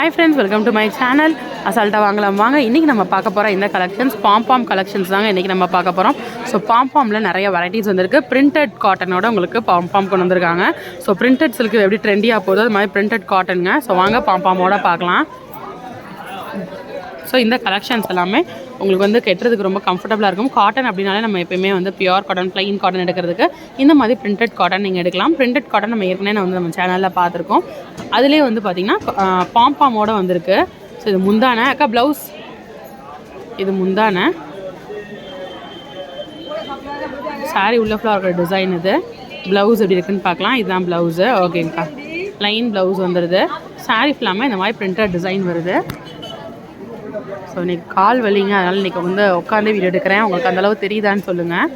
Hi friends welcome to my channel அசால்ட்டாக வாங்கலாம். வாங்க இன்றைக்கி நம்ம பார்க்க போகிற இந்த கலெக்ஷன்ஸ் பாம்பாம் கலெக்ஷன்ஸ் தாங்க இன்றைக்கி நம்ம பார்க்க போகிறோம் ஸோ பாம்பாமில் நிறைய வெரைட்டிஸ் வந்திருக்கு. பிரிண்டட் காட்டனோட உங்களுக்கு பாம்பாம் கொண்டு வந்திருக்காங்க. ஸோ பிரிண்டட் சில்க்கு எப்படி ட்ரெண்டியாக போகுதோ அது மாதிரி பிரிண்டட் காட்டனுங்க ஸோ வாங்க பாம்பாமோட பார்க்கலாம். ஸோ இந்த கலெக்ஷன்ஸ் எல்லாமே உங்களுக்கு வந்து கெட்டுறதுக்கு ரொம்ப கம்ஃபர்டபுளாக இருக்கும். காட்டன் அப்படின்னாலே நம்ம எப்பயுமே வந்து பியூர் காட்டன் ப்ளைன் காட்டன் எடுக்கிறதுக்கு இந்த மாதிரி பிரிண்டட் காட்டன் நீங்கள் எடுக்கலாம். பிரிண்டட் காட்டன் நம்ம ஏற்கனவே நான் வந்து நம்ம சேனலில் பார்த்துருக்கோம். அதுலேயே வந்து பார்த்திங்கன்னா பாம்பாமோட வந்திருக்கு. ஸோ இது முந்தான. அக்கா ப்ளவுஸ் இது முந்தான. சாரி உள்ள ஃப்ளவர் டிசைன் இது. ப்ளவுஸ் எப்படி இருக்குன்னு பார்க்கலாம். இதுதான் ப்ளவுஸு ஓகேங்கக்கா ப்ளைன் ப்ளவுஸ் வந்துடுது சாரி ஃபுல்லாமே இந்த மாதிரி பிரிண்டட் டிசைன் வருது. ஸோ இன்னைக்கு கால் வலிங்க. அதனால் இன்றைக்கி வந்து உட்காந்து வீடியோ எடுக்கிறேன். உங்களுக்கு அந்தளவு தெரியுதான்னு சொல்லுங்கள்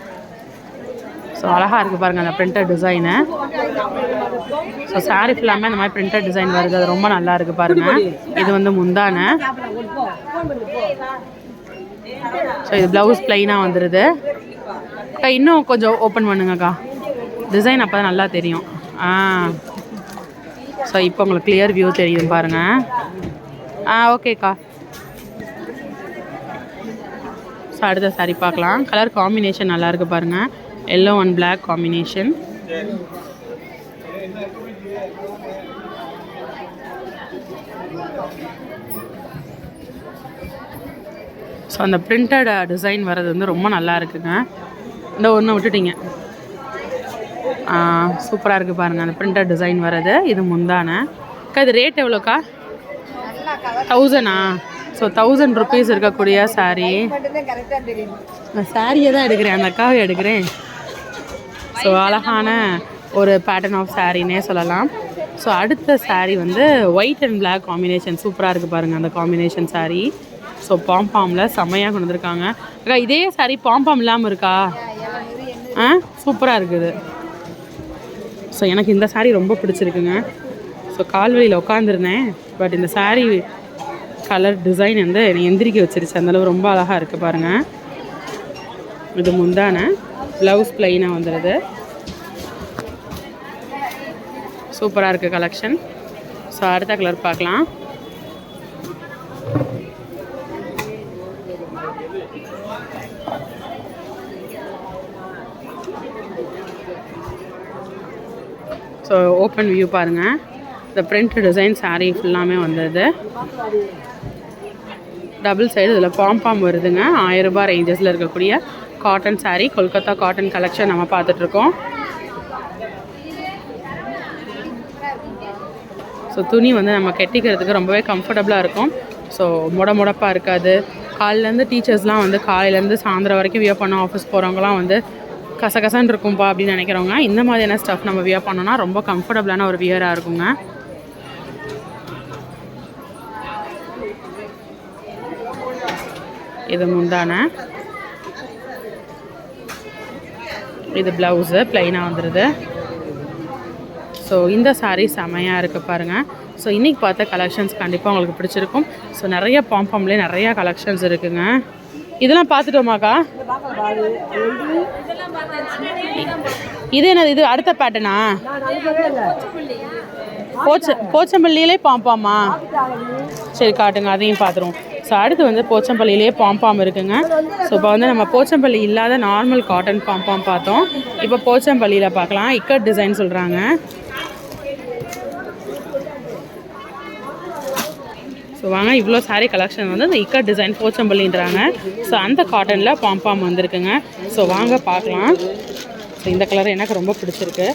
ஸோ அழகாக இருக்குது பாருங்கள் அந்த பிரிண்டட் டிசைனு ஸோ சாரீஸ் ஃபுல்லாமே இந்த மாதிரி பிரிண்டட் டிசைன் வருது. அது ரொம்ப நல்லா இருக்குது பாருங்கள் இது வந்து முந்தான. ஸோ இது ப்ளவுஸ் ப்ளைனாக வந்துடுது அக்கா இன்னும் கொஞ்சம் ஓப்பன் பண்ணுங்கக்கா. டிசைன் அப்போ தான் நல்லா தெரியும். ஆ. ஸோ இப்போ உங்களுக்கு கிளியர் வியூ தெரியும் பாருங்கள் ஆ ஓகேக்கா ஸோ அடுத்த சாரி பார்க்கலாம். கலர் காம்பினேஷன் நல்லா இருக்கு பாருங்க. Yellow and Black combination so அந்த பிரிண்டட் டிசைன் வர்றது வந்து ரொம்ப நல்லா இருக்குங்க. இந்த ஒன்று விட்டுட்டீங்க. சூப்பராக இருக்குது பாருங்கள் அந்த பிரிண்டட் டிசைன் வர்றது. இது முந்தான. அக்கா இது ரேட் எவ்வளோக்கா? தௌசண்டா ஸோ தௌசண்ட் ருபீஸ் இருக்கக்கூடிய சாரீ நான் சாரியை தான் எடுக்கிறேன் அந்த அக்காவை எடுக்கிறேன். ஸோ அழகான ஒரு பேட்டர்ன் ஆஃப் சாரின்னே சொல்லலாம். ஸோ அடுத்த saree வந்து ஒயிட் அண்ட் Black காம்பினேஷன் சூப்பராக இருக்குது பாருங்கள் அந்த காம்பினேஷன் saree. ஸோ பாம்பாமில் செம்மையாக கொண்டு வந்திருக்காங்க. அக்கா இதே saree பாம்பாம் இல்லாமல் இருக்கா? ஆ? சூப்பராக இருக்குது. ஸோ எனக்கு இந்த saree ரொம்ப பிடிச்சிருக்குங்க. ஸோ கால்வழியில் உட்காந்துருந்தேன் பட் இந்த saree கலர் டிசைன் வந்து என்னை எந்திரிக்க வச்சிருச்சு. அந்தளவு ரொம்ப அழகாக இருக்குது பாருங்கள் இது முந்தான. ப்ளவுஸ் ப்ளைனாக வந்துடுது சூப்பராக இருக்குது கலெக்ஷன் ஸோ அடுத்த கலர் பார்க்கலாம். ஸோ ஓப்பன் வியூ பாருங்கள் இந்த பிரிண்ட் டிசைன் சாரீ ஃபுல்லாமே வந்தது. டபுள் சைடு இதில் பாம்பாம் வருதுங்க. ஆயிரம் ரூபாய் ரேஞ்சஸில் இருக்கக்கூடிய cotton sari Kolkata cotton collection நம்ம பார்த்துட்ருக்கோம். ஸோ துணி வந்து நம்ம கெட்டிக்கிறதுக்கு ரொம்பவே கம்ஃபர்டபுளாக இருக்கும். ஸோ முட முடப்பாக இருக்காது. காலையிலேருந்து டீச்சர்ஸ்லாம் வந்து காலையிலேருந்து சாயந்தரம் வரைக்கும் வியர் பண்ண ஆஃபீஸ் போகிறவங்களாம் வந்து கசகசன்னு இருக்கும்பா அப்படின்னு நினைக்கிறவங்க இந்த மாதிரியான ஸ்டஃப் நம்ம வியர் பண்ணோன்னா ரொம்ப கம்ஃபர்டபுளான ஒரு வியராக இருக்குங்க. இது முந்தான. இது ப்ளவுஸு ப்ளைனாக வந்துடுது ஸோ இந்த சாரீ செமையாக இருக்குது பாருங்கள் ஸோ இன்றைக்கி பார்த்த கலெக்ஷன்ஸ் கண்டிப்பாக உங்களுக்கு பிடிச்சிருக்கும். ஸோ நிறைய பாம்பாம்லேயே நிறையா கலெக்ஷன்ஸ் இருக்குங்க. இதெல்லாம் பார்த்துட்டோமாக்கா? இது என்னது? இது அடுத்த பேட்டனா போச்ச போச்சம்பள்ளியிலே பாம்பாமா சரி காட்டுங்க. அதையும் பார்த்துருவோம். ஸோ அடுத்து வந்து போச்சம்பள்ளியிலே பாம்பாம் இருக்குங்க. ஸோ இப்போ வந்து நம்ம போச்சம்பள்ளி இல்லாத நார்மல் காட்டன் பாம்பாம் பார்த்தோம். இப்போ போச்சம்பள்ளியில் பார்க்கலாம். இக்கட் டிசைன் சொல்கிறாங்க ஸோ வாங்க இவ்வளோ சாரீ கலெக்ஷன் வந்து இந்த இக்கட் டிசைன் போச்சம்பள்ளின்றாங்க. ஸோ அந்த காட்டனில் பாம்பாம் வந்திருக்குங்க. ஸோ வாங்க பார்க்கலாம். ஸோ இந்த கலர் எனக்கு ரொம்ப பிடிச்சிருக்கு.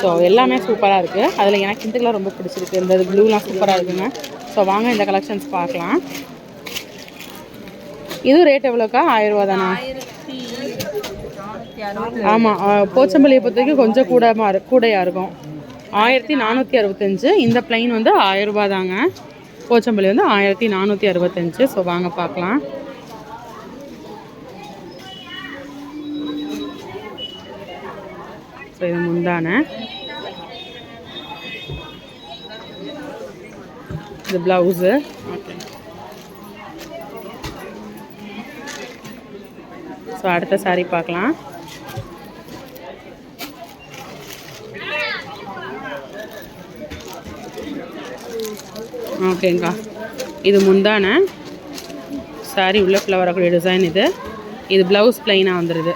ஸோ எல்லாமே சூப்பராக இருக்குது அதில் எனக்கு இந்த கலர் ரொம்ப பிடிச்சிருக்கு. இந்த ப்ளூலாம் சூப்பராக இருக்குங்க. ஸோ வாங்க இந்த கலெக்ஷன்ஸ் பார்க்கலாம். இதுவும் ரேட் எவ்வளோக்கா? ஆயிரம் ரூபா தானா ஆமாம் போச்சம்பள்ளியை பொறுத்த வரைக்கும் கொஞ்சம் கூடமா இரு கூடையாக இருக்கும். ஆயிரத்தி நானூற்றி அறுபத்தஞ்சு இந்த பிளைன் வந்து ஆயிரம் தாங்க. போச்சம்பள்ளி வந்து ஆயிரத்தி நானூற்றி அறுபத்தஞ்சு ஸோ வாங்க பார்க்கலாம். ஸோ இது முந்தான. இது ப்ளவுஸு ஸோ அடுத்த saree பார்க்கலாம். ஓகேங்க்கா இது முந்தான. சாரி உள்ள ஃப்ளவர் வரக்கூடிய டிசைன் இது. இது ப்ளவுஸ் ப்ளைனாக வந்துடுது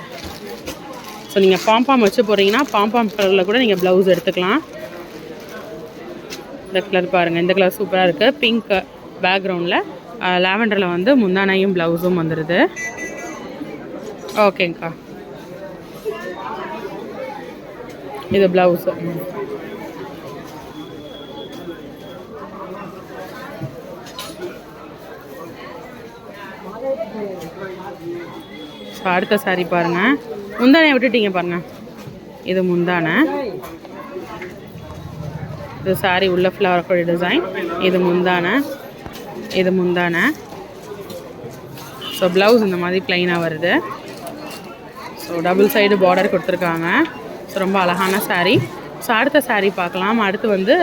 ஸோ நீங்கள் பாம்பாம் வச்சு போகிறீங்கன்னா பாம்பாம் கலரில் கூட நீங்கள் ப்ளவுஸ் எடுத்துக்கலாம். இந்த கலர் பாருங்கள் இந்த கலர் சூப்பராக இருக்குது பிங்க் பேக்ரவுண்டில் லாவெண்டரில் வந்து முந்தானையும் ப்ளவுஸும் வந்துடுது ஓகேங்க்கா இது ப்ளவுஸு ஸோ அடுத்த சாரி பாருங்கள் முந்தானையை விட்டுட்டீங்க பாருங்கள் இது முந்தானை. இது சாரி உள்ள ஃப்ளவர் டிசைன் இது முந்தானை. இது முந்தானை. ஸோ ப்ளவுஸ் இந்த மாதிரி ப்ளைனாக வருது. ஸோ டபுள் சைடு பார்டர் கொடுத்துருக்காங்க. ஸோ ரொம்ப அழகான சாரீ ஸோ அடுத்த சாரீ பார்க்கலாம். அடுத்து வந்து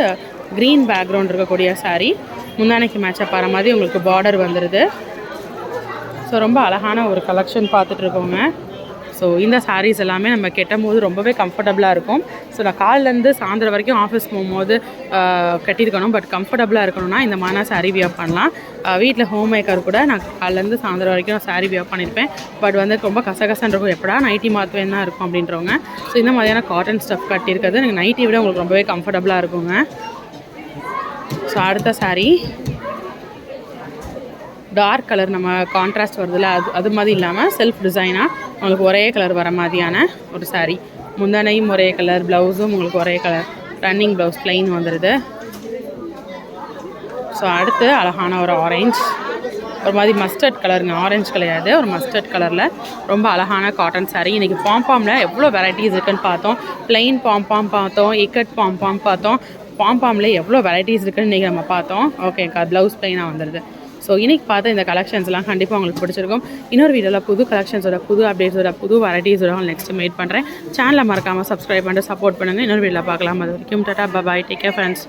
க்ரீன் பேக்ரவுண்ட் இருக்கக்கூடிய சாரீ முந்தானைக்கு மேட்சப் ஆகிற மாதிரி உங்களுக்கு பார்டர் வந்துடுது ஸோ ரொம்ப அழகான ஒரு கலெக்ஷன் பார்த்துட்ருக்கோங்க ஸோ இந்த சாரீஸ் எல்லாமே நம்ம கெட்டும் போது ரொம்பவே கம்ஃபர்டபுளாக இருக்கும். ஸோ நான் காலிலேருந்து சாயந்தரம் வரைக்கும் ஆஃபீஸ் போகும்போது கட்டியிருக்கணும். பட் கம்ஃபர்டபுளாக இருக்கணும்னா இந்த மாதிரி saree வியர் பண்ணலாம். வீட்டில் ஹோம் மேக்கர் கூட நான் காலிலேருந்து சாயந்தரம் வரைக்கும் saree வியர் பண்ணியிருப்பேன். பட் வந்து ரொம்ப கசகசன் இருக்கும். எப்படா நைட்டி மாற்றுவேன் தான் இருக்கும் அப்படின்றவங்க. ஸோ இந்த மாதிரியான காட்டன் ஸ்டஃப் கட்டியிருக்கிறது எனக்கு நைட்டி விட உங்களுக்கு ரொம்பவே கம்ஃபர்டபுளாக இருக்குங்க. ஸோ அடுத்த சாரீ டார்க் கலர் நம்ம கான்ட்ராஸ்ட் வருதுல்ல அது அது மாதிரி இல்லாமல் செல்ஃப் டிசைனாக உங்களுக்கு ஒரே கலர் வர மாதிரியான ஒரு சாரீ முந்தானையும் ஒரே கலர் ப்ளவுஸும் உங்களுக்கு ஒரே கலர் ரன்னிங் ப்ளவுஸ் ப்ளைன் வந்துடுது ஸோ அடுத்து அழகான ஒரு ஆரஞ்ச் ஒரு மாதிரி மஸ்டர்ட் கலருங்க ஆரஞ்சு கிடையாது. ஒரு மஸ்டர்ட் கலரில் ரொம்ப அழகான காட்டன் saree. இன்றைக்கி பாம்பாமில் எவ்வளோ வெரைட்டிஸ் இருக்குன்னு பார்த்தோம். Plain பாம்பாம் பார்த்தோம். இக்கட் பாம்பாம் பார்த்தோம். பாம்பாமில் எவ்வளோ வெரைட்டிஸ் இருக்குன்னு இன்றைக்கி நம்ம பார்த்தோம். ஓகேக்கா ப்ளவுஸ் பிளைனாக வந்துடுது ஸோ இன்னைக்கு பார்த்த இந்த கலெக்ஷன்ஸ்லாம் கண்டிப்பாக உங்களுக்கு பிடிச்சிருக்கும். இன்னொரு வீடியோவில் புது கலெக்ஷன்ஸோட புது அப்டேட்ஸோட புது வெரைட்டிஸோட நெக்ஸ்ட் மீட் பண்ணுறேன் சேனலை மறக்காமல் சப்ஸ்கிரைப் பண்ணிட்டு சப்போர்ட் பண்ணுங்கள் இன்னொரு வீடியோவில் பார்க்கலாம். அது வரைக்கும் tata bye take care friends